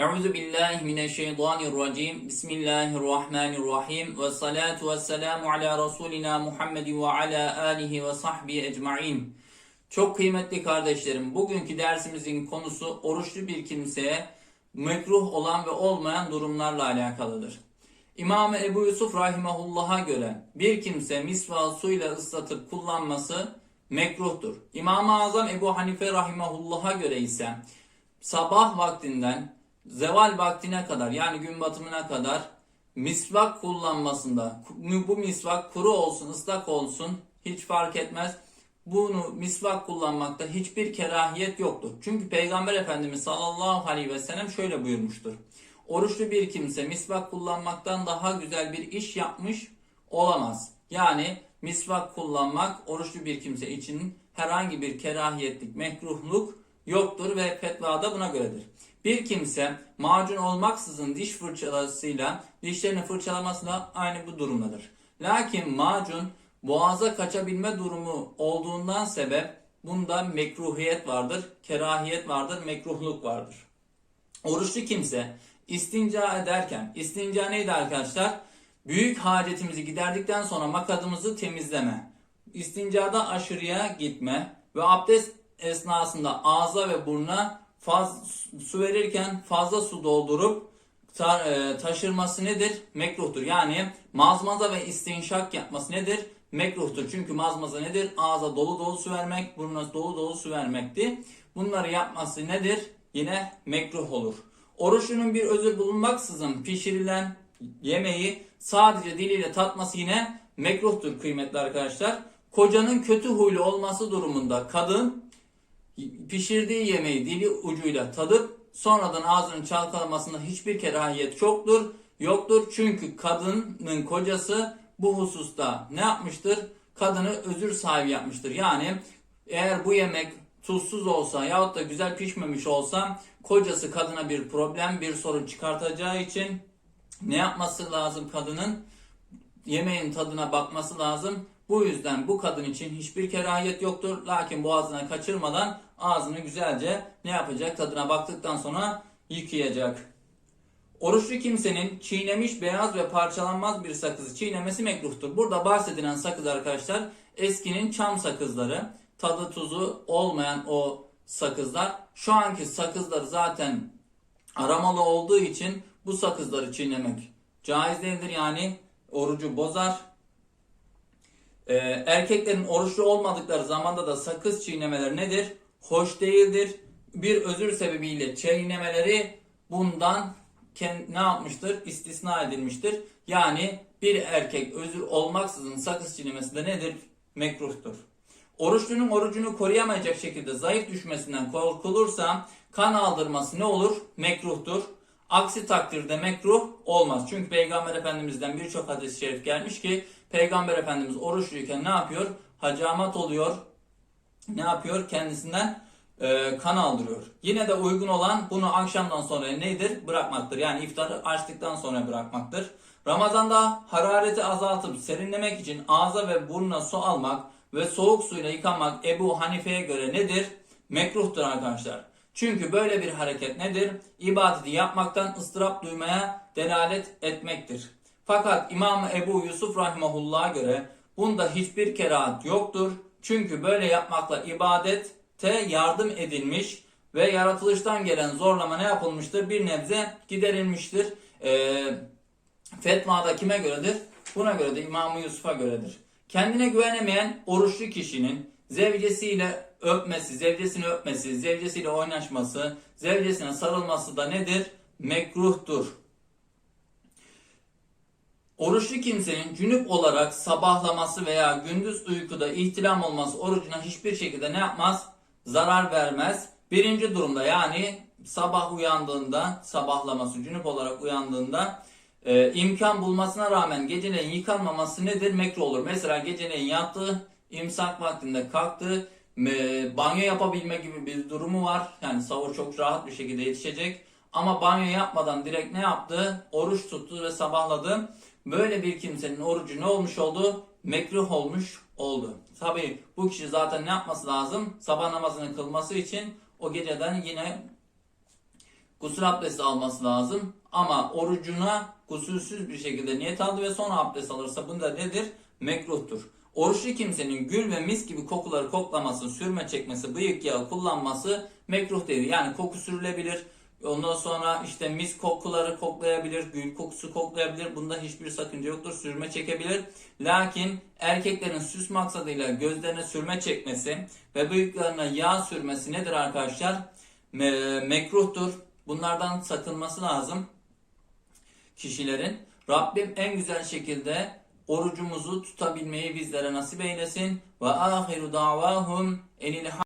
Euzu billahi mineşşeytanirracim. Bismillahirrahmanirrahim. Ve salatu ve selamu ala Resulina Muhammed ve ala alihi ve sahbihi ecmaîn. Çok kıymetli kardeşlerim, bugünkü dersimizin konusu oruçlu bir kimseye mekruh olan ve olmayan durumlarla alakalıdır. İmam Ebu Yusuf rahimahullah'a göre bir kimse misvağı suyla ıslatıp kullanması mekruhtur. İmam-ı Azam Ebu Hanife rahimahullah'a göre ise sabah vaktinden zeval vaktine kadar yani gün batımına kadar misvak kullanmasında bu misvak kuru olsun ıslak olsun hiç fark etmez. Bunu misvak kullanmakta hiçbir kerahiyet yoktur. Çünkü Peygamber Efendimiz sallallahu aleyhi ve sellem şöyle buyurmuştur. Oruçlu bir kimse misvak kullanmaktan daha güzel bir iş yapmış olamaz. Yani misvak kullanmak oruçlu bir kimse için herhangi bir kerahiyetlik, mekruhluk yoktur ve fetva da buna göredir. Bir kimse macun olmaksızın diş fırçalasıyla dişlerini fırçalaması da aynı bu durumdadır. Lakin macun boğaza kaçabilme durumu olduğundan sebep bunda mekruhiyet vardır, kerahiyet vardır, mekruhluk vardır. Oruçlu kimse istinca ederken, istinca neydi arkadaşlar? Büyük hacetimizi giderdikten sonra makadımızı temizleme, istincada aşırıya gitme ve abdest esnasında ağza ve buruna faz, su verirken fazla su doldurup ta, e, taşırması nedir? Mekruhtur. Yani mazmaza ve istinşak yapması nedir? Mekruhtur. Çünkü mazmaza nedir? Ağza dolu dolu su vermek, burnuna dolu dolu su vermekti. Bunları yapması nedir? Yine mekruh olur. Oruçlunun bir özür bulunmaksızın pişirilen yemeği sadece diliyle tatması yine mekruhtur kıymetli arkadaşlar. Kocanın kötü huylu olması durumunda kadın pişirdiği yemeği dili ucuyla tadıp sonradan ağzının çalkalamasında hiçbir kerahiyet çoktur, yoktur. Çünkü kadının kocası bu hususta ne yapmıştır? Kadını özür sahibi yapmıştır. Yani eğer bu yemek tuzsuz olsa yahut da güzel pişmemiş olsa kocası kadına bir problem, bir sorun çıkartacağı için ne yapması lazım kadının? Yemeğin tadına bakması lazım. Bu yüzden bu kadın için hiçbir kerahiyet yoktur. Lakin boğazına kaçırmadan ağzını güzelce ne yapacak? Tadına baktıktan sonra yıkayacak. Oruçlu kimsenin çiğnemiş beyaz ve parçalanmaz bir sakızı çiğnemesi mekruhtur. Burada bahsedilen sakız arkadaşlar eskinin çam sakızları. Tadı tuzu olmayan o sakızlar. Şu anki sakızlar zaten aramalı olduğu için bu sakızları çiğnemek caiz değildir. Yani orucu bozar. Ee, erkeklerin oruçlu olmadıkları zamanda da sakız çiğnemeleri nedir? Hoş değildir. Bir özür sebebiyle çiğnemeleri bundan ne yapmıştır? İstisna edilmiştir. Yani bir erkek özür olmaksızın sakız çiğnemesi de nedir? Mekruhtur. Oruçlunun orucunu koruyamayacak şekilde zayıf düşmesinden korkulursa kan aldırması ne olur? Mekruhtur. Aksi takdirde mekruh olmaz. Çünkü Peygamber Efendimiz'den birçok hadis-i şerif gelmiş ki Peygamber Efendimiz oruçluyken ne yapıyor? Hacamat oluyor. Ne yapıyor? Kendisinden e, kan aldırıyor. Yine de uygun olan bunu akşamdan sonra nedir? Bırakmaktır. Yani iftarı açtıktan sonra bırakmaktır. Ramazanda harareti azaltıp serinlemek için ağza ve burnuna su almak ve soğuk suyla yıkamak Ebu Hanife'ye göre nedir? Mekruhtur arkadaşlar. Çünkü böyle bir hareket nedir? İbadeti yapmaktan ıstırap duymaya delalet etmektir. Fakat İmam Ebu Yusuf Rahimahullah'a göre bunda hiçbir kerahat yoktur. Çünkü böyle yapmakla ibadette yardım edilmiş ve yaratılıştan gelen zorlama ne yapılmıştır? Bir nebze giderilmiştir. E, fetvada kime göredir? Buna göre de İmam Yusuf'a göredir. Kendine güvenemeyen oruçlu kişinin zevcesiyle öpmesi, zevcesini öpmesi, zevcesiyle oynaşması, zevcesine sarılması da nedir? Mekruhtur. Oruçlu kimsenin cünüp olarak sabahlaması veya gündüz uykuda ihtilam olması orucuna hiçbir şekilde ne yapmaz? Zarar vermez. Birinci durumda yani sabah uyandığında, sabahlaması, cünüp olarak uyandığında e, imkan bulmasına rağmen geceleyin yıkanmaması nedir? Mekruh olur. Mesela geceleyin yattı, imsak vaktinde kalktı, e, banyo yapabilme gibi bir durumu var. Yani sahur çok rahat bir şekilde yetişecek. Ama banyo yapmadan direkt ne yaptı? Oruç tuttu ve sabahladı. Böyle bir kimsenin orucu ne olmuş oldu? Mekruh olmuş oldu. Tabi bu kişi zaten ne yapması lazım? Sabah namazını kılması için o geceden yine gusül abdesti alması lazım. Ama orucuna gusülsüz bir şekilde niyet aldı ve sonra abdest alırsa bunda nedir? Mekruhtur. Oruçlu kimsenin gül ve mis gibi kokuları koklaması, sürme çekmesi, bıyık yağı kullanması mekruh değil. Yani koku sürülebilir. Ondan sonra işte mis kokuları koklayabilir, gül kokusu koklayabilir. Bunda hiçbir sakınca yoktur. Sürme çekebilir. Lakin erkeklerin süs maksadıyla gözlerine sürme çekmesi ve bıyıklarına yağ sürmesi nedir arkadaşlar? Me- mekruhtur. Bunlardan sakınması lazım kişilerin. Rabbim en güzel şekilde orucumuzu tutabilmeyi bizlere nasip eylesin. Ve ahiru davahum enil